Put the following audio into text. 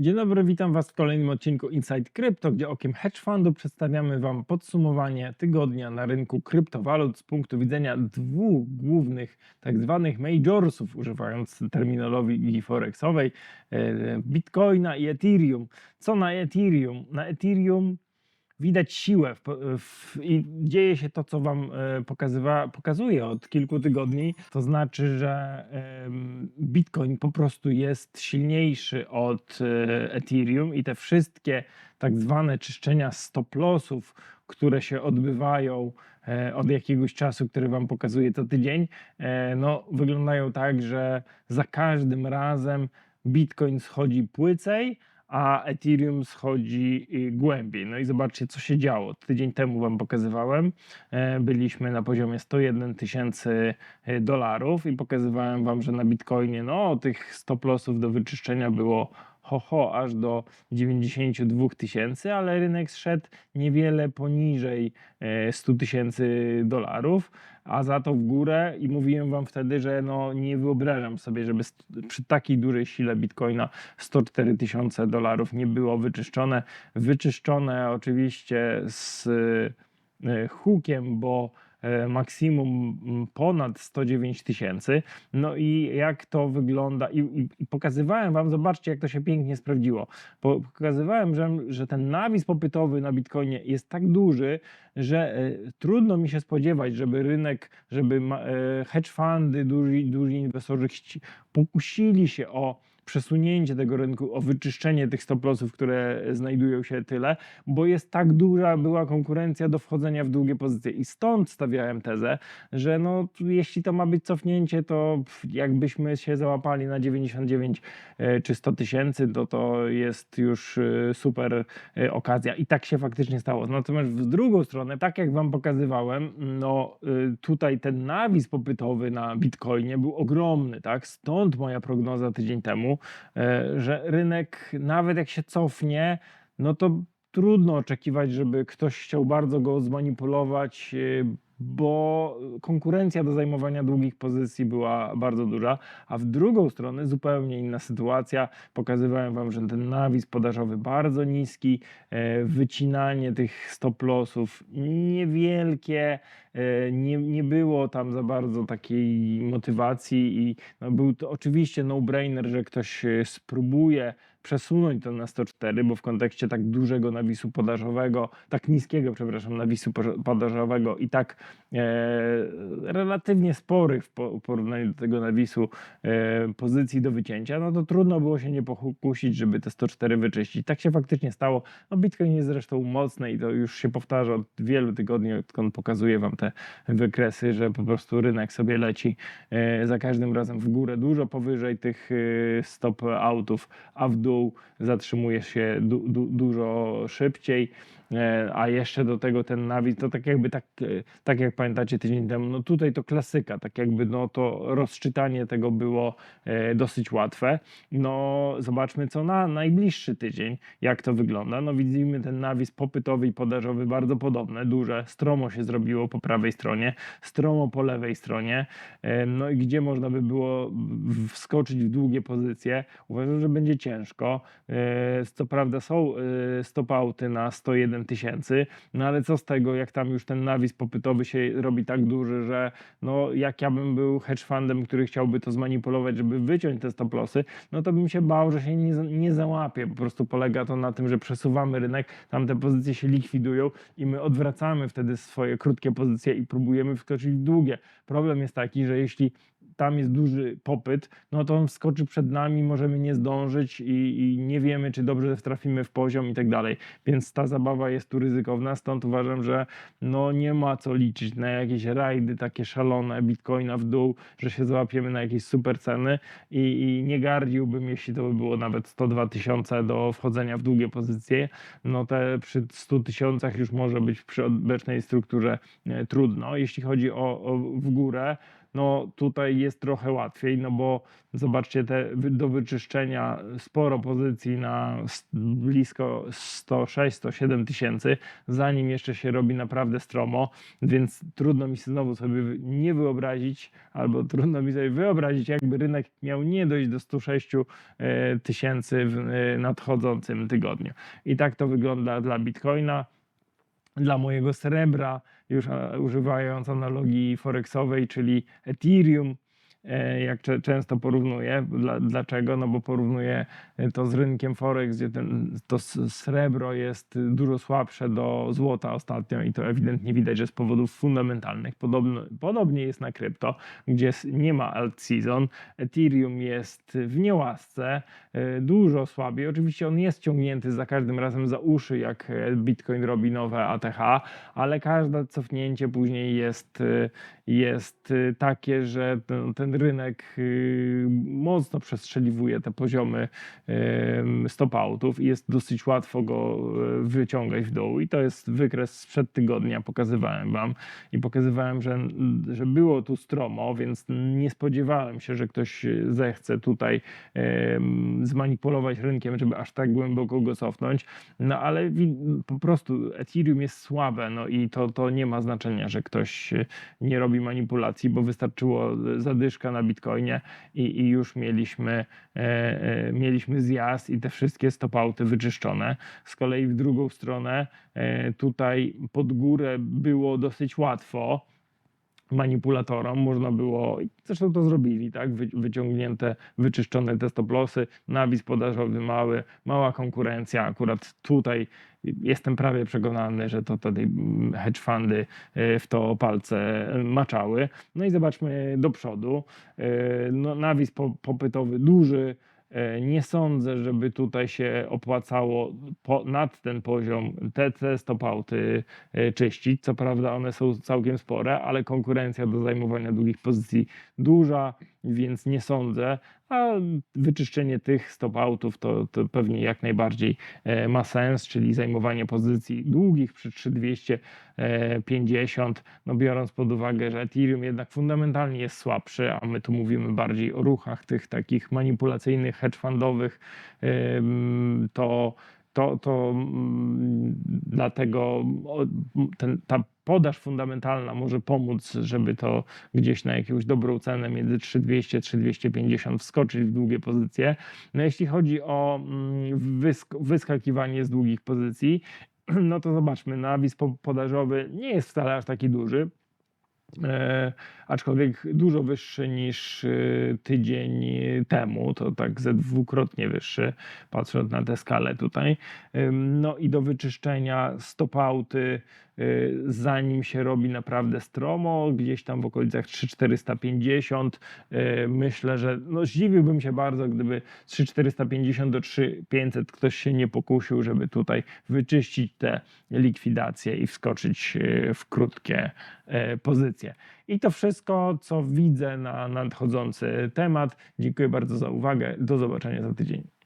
Dzień dobry, witam Was w kolejnym odcinku Inside Crypto, gdzie okiem hedge fundu przedstawiamy Wam podsumowanie tygodnia na rynku kryptowalut z punktu widzenia dwóch głównych tak zwanych majorsów, używając terminologii forexowej, e, Bitcoina i Ethereum. Co na Ethereum? Na Ethereum widać siłę w, w, i dzieje się to, co Wam e, pokazywa, pokazuje od kilku tygodni. To znaczy, że Bitcoin po prostu jest silniejszy od e, Ethereum i te wszystkie tak zwane czyszczenia stop lossów, które się odbywają e, od jakiegoś czasu, który Wam pokazuję co tydzień, no, wyglądają tak, że za każdym razem Bitcoin schodzi płycej, a Ethereum schodzi y, głębiej. No i zobaczcie, co się działo. Tydzień temu Wam pokazywałem, e, byliśmy na poziomie 101 tysięcy e, dolarów i pokazywałem Wam, że na Bitcoinie no, tych stop lossów do wyczyszczenia było ho, ho, aż do 92 tysięcy, ale rynek zszedł niewiele poniżej 100 tysięcy dolarów, a za to w górę i mówiłem wam wtedy, że no nie wyobrażam sobie, żeby przy takiej dużej sile Bitcoina 104 tysiące dolarów nie było wyczyszczone. Wyczyszczone oczywiście z e, hukiem, bo E, maksimum ponad 109 tysięcy. No i jak to wygląda, I, i, pokazywałem Wam, zobaczcie, jak to się pięknie sprawdziło. Pokazywałem, że, że ten nawis popytowy na Bitcoinie jest tak duży, że e, trudno mi się spodziewać, żeby rynek, żeby e, hedge fundy, duzi, duzi inwestorzy pokusili się o przesunięcie tego rynku, o wyczyszczenie tych stop lossów, które znajdują się tyle, bo jest tak duża była konkurencja do wchodzenia w długie pozycje. I stąd stawiałem tezę, że no, jeśli to ma być cofnięcie, to jakbyśmy się załapali na 99 e, czy 100 tysięcy, to to jest już e, super e, okazja. I tak się faktycznie stało. Natomiast w drugą stronę, tak jak Wam pokazywałem, no tutaj ten nawis popytowy na Bitcoinie był ogromny, tak? Stąd moja prognoza tydzień temu, że rynek, nawet jak się cofnie, no to trudno oczekiwać, żeby ktoś chciał bardzo go zmanipulować, e, bo konkurencja do zajmowania długich pozycji była bardzo duża, a w drugą stronę zupełnie inna sytuacja. Pokazywałem Wam, że ten nawis podażowy bardzo niski, e, wycinanie tych stop lossów niewielkie, e, nie, nie było tam za bardzo takiej motywacji i no był to oczywiście no-brainer, że ktoś e, spróbuje przesunąć to na 104, bo w kontekście tak dużego nawisu podażowego, tak niskiego, przepraszam, nawisu podażowego i tak relatywnie sporych w porównaniu do tego nawisu e, pozycji do wycięcia, no to trudno było się nie pokusić, żeby te 104 wyczyścić. Tak się faktycznie stało. No Bitcoin jest zresztą mocny i to już się powtarza od wielu tygodni, odkąd pokazuję Wam te wykresy, że po prostu rynek sobie leci e, za każdym razem w górę, dużo powyżej tych e, stop outów, a w dół, zatrzymuje się du, du, dużo szybciej. E, a jeszcze do tego ten nawis, to tak jakby tak, e, tak jak pamiętacie tydzień temu, no tutaj to klasyka, tak jakby no to rozczytanie tego było e, dosyć łatwe. No zobaczmy co na najbliższy tydzień, jak to wygląda. No widzimy ten nawis popytowy i podażowy bardzo podobne, duże, stromo się zrobiło po prawej stronie, stromo po lewej stronie, no i gdzie można by było wskoczyć w długie pozycje. Uważam, że będzie ciężko. Co prawda są stopauty na 101 tysięcy, no ale co z tego, jak tam już ten nawis popytowy się robi tak duży, że no jak ja bym był hedge fundem, który chciałby to zmanipulować, żeby wyciąć te stop lossy, no to bym się bał, że się nie, nie załapie. Po prostu polega to na tym, że przesuwamy rynek, tam te pozycje się likwidują i my odwracamy wtedy swoje krótkie pozycje i próbujemy wskoczyć w długie. Problem jest taki, że jeśli tam jest duży popyt, no to on wskoczy przed nami, możemy nie zdążyć i, i, nie wiemy, czy dobrze trafimy w poziom i tak dalej. Więc ta zabawa jest tu ryzykowna, stąd uważam, że no nie ma co liczyć na jakieś rajdy takie szalone, bitcoina w dół, że się załapiemy na jakieś super ceny i, i nie gardziłbym, jeśli to by było nawet 102 tysiące do wchodzenia w długie pozycje. No te przy 100 tysiącach już może być przy obecnej strukturze e, trudno. Jeśli chodzi o, o w górę, no tutaj jest trochę łatwiej, no bo zobaczcie, te do wyczyszczenia sporo pozycji na blisko 106-107 tysięcy, zanim jeszcze się robi naprawdę stromo, więc trudno mi znowu sobie nie wyobrazić, albo trudno mi sobie wyobrazić, jakby rynek miał nie dojść do 106 e, tysięcy w e, nadchodzącym tygodniu. I tak to wygląda dla Bitcoina dla mojego srebra, już a, używając analogii forexowej, czyli Ethereum, e, jak cze- często porównuję. Dla, dlaczego? No bo porównuję e, to z rynkiem forex, gdzie ten, to srebro jest dużo słabsze do złota ostatnio i to ewidentnie widać, że z powodów fundamentalnych. Podobno, podobnie jest na krypto, gdzie nie ma alt season. Ethereum jest w niełasce, e, dużo słabiej. Oczywiście on jest ciągnięty za każdym razem za uszy, jak e, Bitcoin robi nowe ATH, ale każde cofnięcie później jest, e, jest e, takie, że ten, ten rynek e, mocno przestrzeliwuje te poziomy stop outów i jest dosyć łatwo go e, wyciągać w dół. I to jest wykres sprzed tygodnia, pokazywałem wam i pokazywałem, że, że było tu stromo, więc nie spodziewałem się, że ktoś zechce tutaj zmanipulować rynkiem, żeby aż tak głęboko go cofnąć. No ale po prostu Ethereum jest słabe, no i to, to nie ma znaczenia, że ktoś e, nie robi manipulacji, bo wystarczyło zadyszka na Bitcoinie i, i już mieliśmy, e, e, mieliśmy zjazd i te wszystkie stopauty wyczyszczone. Z kolei w drugą stronę e, tutaj pod górę było dosyć łatwo manipulatorom można było, zresztą to zrobili, tak, Wy, wyciągnięte, wyczyszczone te stoplosy, nawis podażowy mały, mała konkurencja, akurat tutaj jestem prawie przekonany, że to tutaj mm, hedge fundy e, w to palce maczały. No i zobaczmy do przodu, E, no, nawis po, popytowy duży, E, Nie sądzę, żeby tutaj się opłacało nad ten poziom te stopauty e, czyścić. Co prawda one są całkiem spore, ale konkurencja do zajmowania długich pozycji duża, więc nie sądzę. A wyczyszczenie tych stopautów to, to pewnie jak najbardziej e, ma sens, czyli zajmowanie pozycji długich przy 3250, no biorąc pod uwagę, że Ethereum jednak fundamentalnie jest słabszy, a my tu mówimy bardziej o ruchach tych takich manipulacyjnych, hedge fundowych, to to, to mm, dlatego ten, ta podaż fundamentalna może pomóc, żeby to gdzieś na jakąś dobrą cenę między 3200 3250 wskoczyć w długie pozycje. No jeśli chodzi o mm, wysk wyskakiwanie z długich pozycji, no to zobaczmy, nawis po- podażowy nie jest wcale aż taki duży. E, aczkolwiek dużo wyższy niż e, tydzień temu, to tak ze dwukrotnie wyższy, patrząc na tę skalę tutaj. Ym, No i do wyczyszczenia stopauty, zanim się robi naprawdę stromo, gdzieś tam w okolicach 3450. y, Myślę, że no zdziwiłbym się bardzo, gdyby z 3450 do 3500 ktoś się nie pokusił, żeby tutaj wyczyścić te likwidacje i wskoczyć y, w krótkie pozycje. I to wszystko, co widzę na nadchodzący temat. Dziękuję bardzo za uwagę. Do zobaczenia za tydzień.